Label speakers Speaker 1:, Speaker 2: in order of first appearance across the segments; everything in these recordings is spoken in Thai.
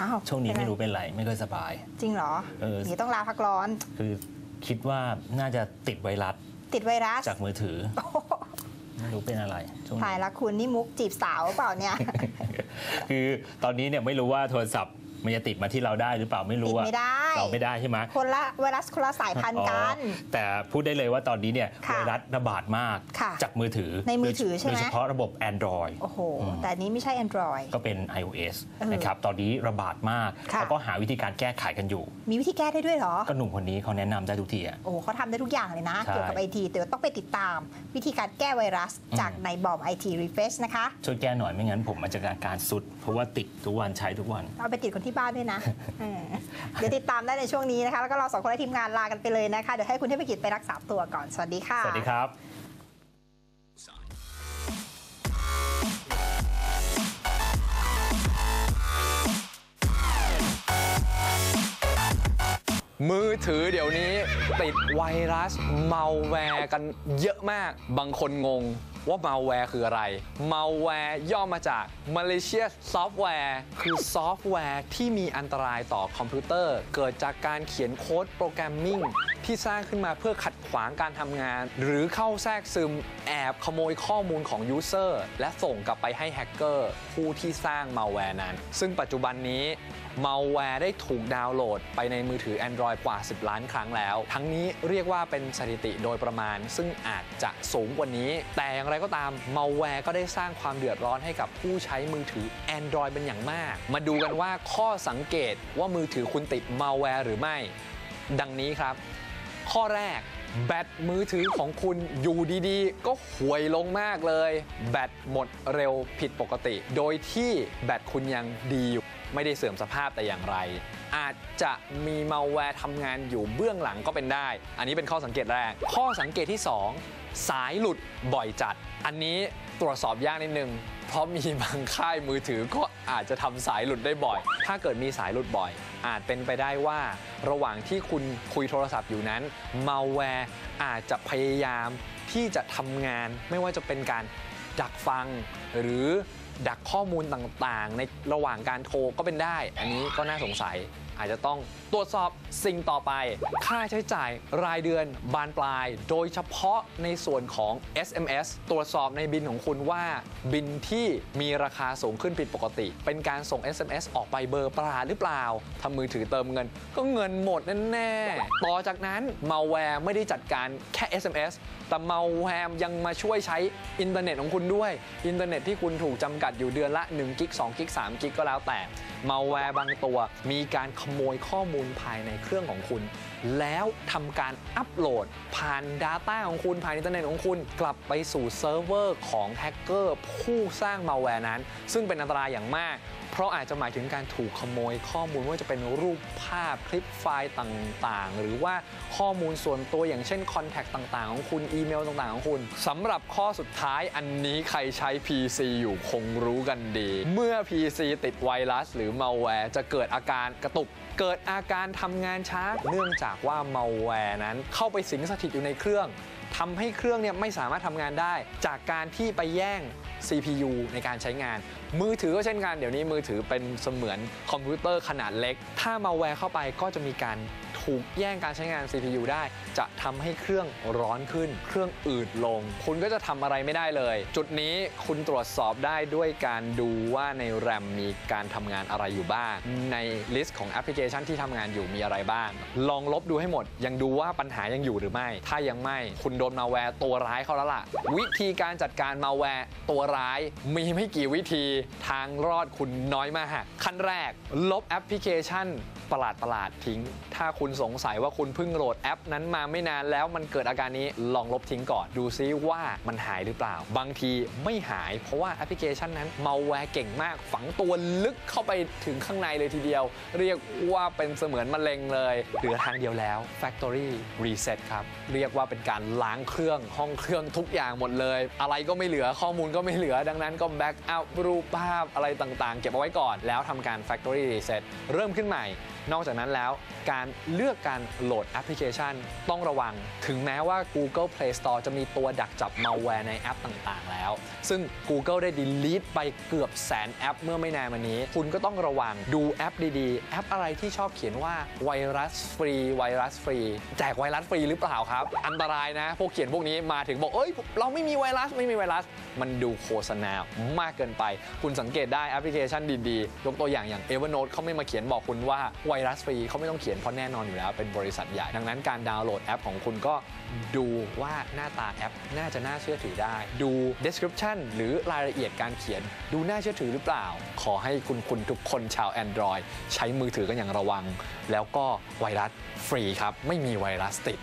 Speaker 1: อ้าว
Speaker 2: ช่วงนี้
Speaker 1: เป็นไง
Speaker 2: ไม่รู้เป็นไรไม่ค่อยสบาย
Speaker 1: จริงเหรอ
Speaker 2: เออ
Speaker 1: นี่ต้องลาพักร้อน
Speaker 2: คือคิดว่าน่าจะติดไวรัส
Speaker 1: ติดไวรัส
Speaker 2: จากมือถือไม่รู้เป็นอะไรช่วง
Speaker 1: ถ่าย
Speaker 2: นี้
Speaker 1: ละคุณนี่มุกจีบสาวหรือเปล่าเนี่ย
Speaker 2: คือตอนนี้เนี่ยไม่รู้ว่าโทรศัพท์ มันจะติดมาที่เราได้หรือเปล่าไม่รู้
Speaker 1: ติด
Speaker 2: ว่า
Speaker 1: ไม่ได้
Speaker 2: เราไม่ได้ใช่ไหม
Speaker 1: คนละไวรัสคนละสายพันธุ์กัน
Speaker 2: อ๋อแต่พูดได้เลยว่าตอนนี้เนี่ย
Speaker 1: ค่ะ
Speaker 2: ไวรัสระบาดมาก
Speaker 1: ค่ะ
Speaker 2: จากมือถือ
Speaker 1: ในมือถือใช่ไหม
Speaker 2: โดยเฉพาะระบบ Android
Speaker 1: โอ้โหแต่อันนี้ไม่ใช่ Android
Speaker 2: ก็เป็น iOS
Speaker 1: เออ
Speaker 2: นะครับตอนนี้ระบาดมาก
Speaker 1: ค่ะ
Speaker 2: แล้วก็หาวิธีการแก้ไขกันอยู่
Speaker 1: มีวิธีแก้ได้ด้วยเหรอ
Speaker 2: ก็หนุ่มคนนี้เขาแนะนำได้ทุกทีอะ
Speaker 1: โอ้เขาทำได้ทุกอย่างเลยนะ
Speaker 2: ใช่
Speaker 1: เกี่ยวกับไอทีแต่ว่าต้องไปติดตามวิธีการแก้ไวรัส
Speaker 2: อืม
Speaker 1: จากในบอมไอทีรีเฟชนะคะ
Speaker 2: ช่วยแก้หน่อยไม่งั้นผมมันจะอาการสุด เพราะว่าติดทุกวันใช้ทุกวัน
Speaker 1: เอาไปติดคนที่บ้านด้วยนะเออเดี๋ยวติดตามได้ในช่วงนี้นะคะ แล้วก็เราสองคนและทีมงานลากันไปเลยนะคะ เดี๋ยวให้คุณเทพกิจไปรักษาตัวก่อน สวัสดีค่ะ
Speaker 2: สวัสดีครับ
Speaker 3: มือถือเดี๋ยวนี้ติดไวรัสมัลแวร์กันเยอะมาก บางคนงง ว่ามัลแวร์คืออะไรมัลแวร์ย่อมาจาก malicious software คือซอฟต์แวร์ที่มีอันตรายต่อคอมพิวเตอร์ เกิดจากการเขียนโค้ดโปรแกรมมิ่งที่สร้างขึ้นมาเพื่อขัดขวางการทำงาน หรือเข้าแทรกซึม แอบขโมยข้อมูลของยูเซอร์และส่งกลับไปให้แฮกเกอร์ผู้ที่สร้างมัลแวร์นั้น ซึ่งปัจจุบันนี้มัลแวร์ได้ถูกดาวน์โหลดไปในมือถือ Android กว่า 10 ล้านครั้งแล้ว ทั้งนี้เรียกว่าเป็นสถิติโดยประมาณ ซึ่งอาจจะสูงกว่านี้แต่อย่างไรก็ตามมาแวร์ก็ได้สร้างความเดือดร้อนให้กับผู้ใช้มือถือ Android เป็นอย่างมาก มาดูกันว่าข้อสังเกตว่ามือถือคุณติดมาแวร์หรือไม่ ดังนี้ครับ ข้อแรก แบตมือถือของคุณอยู่ดีๆ ก็ห่วยลงมากเลย แบตหมดเร็วผิดปกติ โดยที่แบตคุณยังดีอยู่ ไม่ได้เสื่อมสภาพแต่อย่างไร อาจจะมีมัลแวร์ทำงานอยู่เบื้องหลังก็เป็นได้ อันนี้เป็นข้อสังเกตแรก ข้อสังเกตที่ 2 สายหลุดบ่อยจัด อันนี้ตรวจสอบยากนิดนึงเพราะมีบางค่ายมือถือก็อาจจะทำสายหลุดได้บ่อย ถ้าเกิดมีสายหลุดบ่อย อาจเป็นไปได้ว่า ระหว่างที่คุณคุยโทรศัพท์อยู่นั้นมัลแวร์อาจจะพยายามที่จะทำงาน ไม่ว่าจะเป็นการดักฟัง หรือดักข้อมูลต่างๆ ในระหว่างการโทรก็เป็นได้ อันนี้ก็น่าสงสัยอาจจะต้องตรวจสอบสิ่งต่อไป ค่าใช้จ่ายรายเดือนบานปลาย โดยเฉพาะในส่วนของ SMS ตรวจสอบในบินของคุณว่าบินที่มีราคาสูงขึ้นผิดปกติ เป็นการส่ง SMS ออกไปเบอร์ปลาหรือเปล่าทำมือถือเติมเงิน ก็เงินหมดแน่ๆต่อจากนั้นมัลแวร์ไม่ได้จัดการแค่ SMS แต่มัลแวร์ยังมาช่วยใช้อินเทอร์เน็ตของคุณด้วย อินเทอร์เน็ตที่คุณถูกจำกัดอยู่เดือนละ1กิก2กิก3กิกก็แล้วแต่ มาแวร์บางตัว มีการขโมยข้อมูลภายในเครื่องของคุณ แล้วทำการอัปโหลดผ่าน Data ของคุณผ่านอินเทอร์เน็ตของคุณ กลับไปสู่เซิร์ฟเวอร์ของแฮกเกอร์ผู้สร้างมาแวร์นั้น ซึ่งเป็นอันตรายอย่างมากเพราะอาจจะหมายถึงการถูกขโมยข้อมูลว่าจะเป็นรูปภาพคลิปไฟล์ต่างๆ หรือว่าข้อมูลส่วนตัวอย่างเช่นคอนแทคต่างๆ ของคุณอีเมลต่างๆ ของคุณสำหรับข้อสุดท้ายอันนี้ใครใช้ PC อยู่คงรู้กันดี เมื่อ PC ติดไวรัส หรือมัลแวร์จะเกิดอาการกระตุกเกิดอาการทำงานช้า เนื่องจากว่ามัลแวร์นั้นเข้าไปสิงสถิตอยู่ในเครื่อง ทำให้เครื่องเนี่ยไม่สามารถทำงานได้ จากการที่ไปแย่ง CPU ในการใช้งาน มือถือก็เช่นกันเดี๋ยวนี้มือถือเป็นเสมือนคอมพิวเตอร์ขนาดเล็ก ถ้ามาแวร์เข้าไปก็จะมีการ ถูกแย่งการใช้งาน CPU ได้ จะทำให้เครื่องร้อนขึ้น เครื่องอืดลง คุณก็จะทำอะไรไม่ได้เลย จุดนี้คุณตรวจสอบได้ด้วยการดูว่าในแรมมีการทำงานอะไรอยู่บ้าง ในลิสต์ของแอปพลิเคชันที่ทำงานอยู่มีอะไรบ้าง ลองลบดูให้หมด ยังดูว่าปัญหายังอยู่หรือไม่ ถ้ายังไม่ คุณโดนมาแวร์ตัวร้ายเขาแล้วล่ะ วิธีการจัดการมาแวร์ตัวร้ายมีไม่กี่วิธีทางรอดคุณน้อยมากขั้นแรก ลบแอปพลิเคชัน ประหลาดประหลาดทิ้ง ถ้าคุณสงสัยว่าคุณเพิ่งโหลดแอป นั้นมาไม่นานแล้วมันเกิดอาการนี้ลองลบทิ้งก่อน ดูซิว่ามันหายหรือเปล่า บางทีไม่หาย เพราะว่าแอปพลิเคชันนั้นมัลแวร์เก่งมาก ฝังตัวลึกเข้าไปถึงข้างในเลยทีเดียว เรียกว่าเป็นเสมือนมะเร็งเลยเหลือทางเดียวแล้ว Factory Reset ครับเรียกว่าเป็นการล้างเครื่องห้องเครื่องทุกอย่างหมดเลย อะไรก็ไม่เหลือข้อมูลก็ไม่เหลือดังนั้นก็แบ็กอัพรูปภาพอะไรต่างๆ เก็บเอาไว้ก่อน แล้วทำการ Factory Reset เริ่มขึ้นใหม่นอกจากนั้นแล้วการเลือกการโหลดแอปพลิเคชันต้องระวัง ถึงแม้ว่า Google Play Store จะมีตัวดักจับ malware ในแอปต่างๆ แล้ว ซึ่ง Google ได้ delete ไปเกือบแสนแอปเมื่อไม่นานมานี้ คุณก็ต้องระวังดูแอปดีๆ แอปอะไรที่ชอบเขียนว่าไวรัสฟรี ไวรัสฟรี แจกไวรัสฟรีหรือเปล่าครับ อันตรายนะ พวกเขียนพวกนี้มาถึงบอก เอ้ย เราไม่มีไวรัสไม่มีไวรัส มันดูโฆษณามากเกินไป คุณสังเกตได้แอปพลิเคชันดีๆยกตัวอย่างอย่าง Evernote เขาไม่มาเขียนบอกคุณว่าไวไวรัสฟรีเขาไม่ต้องเขียนเพราะแน่นอนอยู่แล้วเป็นบริษัทใหญ่ ดังนั้นการดาวน์โหลดแอปของคุณก็ดูว่าหน้าตาแอป น่าจะน่าเชื่อถือได้ ดู description หรือรายละเอียดการเขียน ดูน่าเชื่อถือหรือเปล่า ขอให้คุณคุณทุกคนชาว Android ใช้มือถือกันอย่างระวัง แล้วก็ไวรัสฟรีครับ ไม่มีไวรัสติด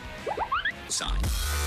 Speaker 4: Sign.